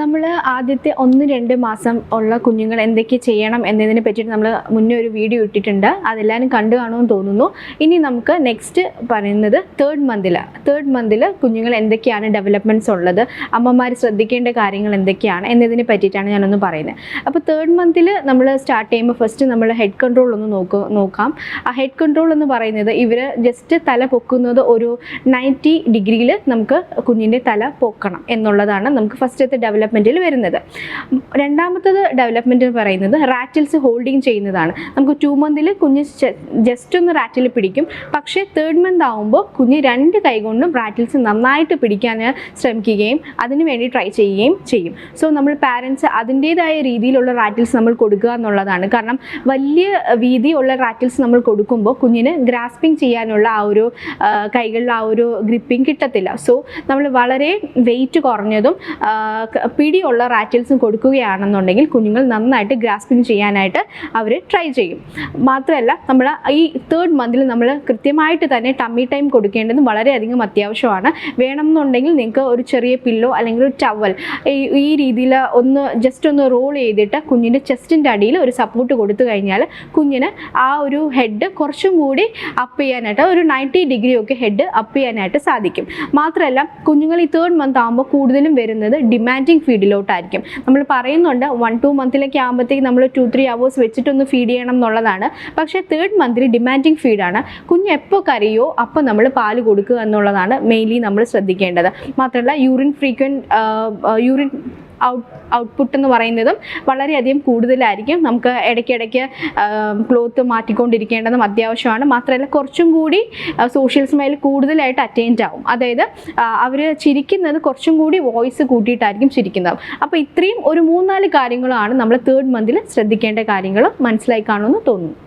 നമ്മൾ ആദ്യത്തെ ഒന്ന് രണ്ട് മാസം ഉള്ള കുഞ്ഞുങ്ങൾ എന്തൊക്കെ ചെയ്യണം എന്നതിനെ പറ്റിയിട്ട് നമ്മൾ മുന്നേ ഒരു വീഡിയോ ഇട്ടിട്ടുണ്ട്. അതെല്ലാവരും കണ്ടു കാണുമെന്ന് തോന്നുന്നു. ഇനി നമുക്ക് നെക്സ്റ്റ് പറയുന്നത് തേർഡ് മന്തിൽ തേർഡ് മന്തിൽ കുഞ്ഞുങ്ങൾ എന്തൊക്കെയാണ് ഡെവലപ്മെന്റ്സ് ഉള്ളത്? അമ്മമാർ ശ്രദ്ധിക്കേണ്ട കാര്യങ്ങൾ എന്തൊക്കെയാണ് എന്നതിനെ പറ്റിയിട്ടാണ് ഞാനൊന്ന് പറയുന്നത്. അപ്പോൾ തേർഡ് മന്തിൽ നമ്മൾ സ്റ്റാർട്ട് ചെയ്യുമ്പോൾ ഫസ്റ്റ് നമ്മൾ ഹെഡ് കൺട്രോൾ ഒന്ന് നോക്കൂ നോക്കാം. ആ ഹെഡ് കൺട്രോൾ എന്ന് പറയുന്നത് ഇവർ ജസ്റ്റ് തല പൊക്കുന്നത് ഒരു നയന്റി ഡിഗ്രിയിൽ നമുക്ക് കുഞ്ഞിന്റെ തല പൊക്കണം എന്നുള്ളതാണ്. നമുക്ക് ഫസ്റ്റത്തെ ഡെവലപ്മെന്റിൽ വരുന്നത്. രണ്ടാമത്തത് ഡെവലപ്മെന്റ് എന്ന് പറയുന്നത് റാറ്റിൽസ് ഹോൾഡിങ് ചെയ്യുന്നതാണ്. നമുക്ക് ടു മന്തിൽ കുഞ്ഞ് ജസ്റ്റ് ഒന്ന് റാറ്റിൽ പിടിക്കും. പക്ഷേ തേർഡ് മന്ത് ആകുമ്പോൾ കുഞ്ഞ് രണ്ട് കൈകൊണ്ടും റാറ്റിൽസ് നന്നായിട്ട് പിടിക്കാൻ ശ്രമിക്കുകയും അതിന് വേണ്ടി ട്രൈ ചെയ്യുകയും ചെയ്യും. സോ നമ്മൾ പാരൻസ് അതിന്റേതായ രീതിയിലുള്ള റാറ്റിൽസ് നമ്മൾ കൊടുക്കുക എന്നുള്ളതാണ്. കാരണം വലിയ വീതിയുള്ള റാറ്റിൽസ് നമ്മൾ കൊടുക്കുമ്പോൾ കുഞ്ഞിന് ഗ്രാസ്പിംഗ് ചെയ്യാനുള്ള ആ ഒരു കൈകളിൽ ആ ഒരു ഗ്രിപ്പിംഗ് കിട്ടത്തില്ല. സോ നമ്മൾ വളരെ വെയിറ്റ് കുറഞ്ഞതും പിടിയുള്ള റാറ്റിൽസും കൊടുക്കുകയാണെന്നുണ്ടെങ്കിൽ കുഞ്ഞുങ്ങൾ നന്നായിട്ട് ഗ്രാസ്പിങ് ചെയ്യാനായിട്ട് അവർ ട്രൈ ചെയ്യും. മാത്രമല്ല നമ്മൾ ഈ തേർഡ് മന്തിൽ നമ്മൾ കൃത്യമായിട്ട് തന്നെ ടമ്മി ടൈം കൊടുക്കേണ്ടത് വളരെയധികം അത്യാവശ്യമാണ്. വേണമെന്നുണ്ടെങ്കിൽ നിങ്ങൾക്ക് ഒരു ചെറിയ പില്ലോ അല്ലെങ്കിൽ ഒരു ടവൽ ഈ രീതിയിൽ ഒന്ന് ജസ്റ്റ് ഒന്ന് റോൾ ചെയ്തിട്ട് കുഞ്ഞിന്റെ ചെസ്റ്റിന്റെ അടിയിൽ ഒരു സപ്പോർട്ട് കൊടുത്തു കഴിഞ്ഞാൽ കുഞ്ഞിന് ആ ഒരു ഹെഡ് കുറച്ചും കൂടി അപ്പ് ചെയ്യാനായിട്ട് ഒരു നയന്റി ഡിഗ്രി ഒക്കെ ഹെഡ് അപ്പ് ചെയ്യാനായിട്ട് സാധിക്കും. മാത്രമല്ല കുഞ്ഞുങ്ങൾ ഈ തേർഡ് മന്ത് ആകുമ്പോൾ കൂടുതലും വരുന്നത് ഡിമാൻഡിങ് ഫീഡിലോട്ടായിരിക്കും നമ്മൾ പറയുന്നുണ്ട് വൺ ടു മന്തിലേക്ക് ആകുമ്പോഴത്തേക്ക് നമ്മൾ ടു ത്രീ അവേഴ്സ് വെച്ചിട്ടൊന്ന് ഫീഡ് ചെയ്യണം എന്നുള്ളതാണ്. പക്ഷേ തേർഡ് മന്തിൽ ഡിമാൻഡിങ് ഫീഡാണ് കുഞ്ഞ് എപ്പോൾ കരയോ അപ്പോൾ നമ്മൾ പാൽ കൊടുക്കുക എന്നുള്ളതാണ് മെയിൻലി നമ്മൾ ശ്രദ്ധിക്കേണ്ടത്. മാത്രമല്ല യൂറിൻ ഫ്രീക്വൻ യൂറിൻ ഔട്ട്പുട്ട് എന്ന് പറയുന്നതും വളരെയധികം കൂടുതലായിരിക്കും. നമുക്ക് ഇടയ്ക്കിടയ്ക്ക് ക്ലോത്ത് മാറ്റിക്കൊണ്ടിരിക്കേണ്ടതും അത്യാവശ്യമാണ്. മാത്രമല്ല കുറച്ചും കൂടി സോഷ്യൽ സ്മൈൽ കൂടുതലായിട്ട് അറ്റൻഡ് ആവും. അതായത് അവർ ചിരിക്കുന്നത് കുറച്ചും കൂടി വോയിസ് കൂട്ടിയിട്ടായിരിക്കും ചിരിക്കുന്നത്. അപ്പോൾ ഇത്രയും ഒരു മൂന്നാൽ കാര്യങ്ങളാണ് നമ്മൾ തേർഡ് മന്തിൽ ശ്രദ്ധിക്കേണ്ട കാര്യങ്ങൾ മനസ്സിലായി കാണുമെന്ന് തോന്നുന്നു.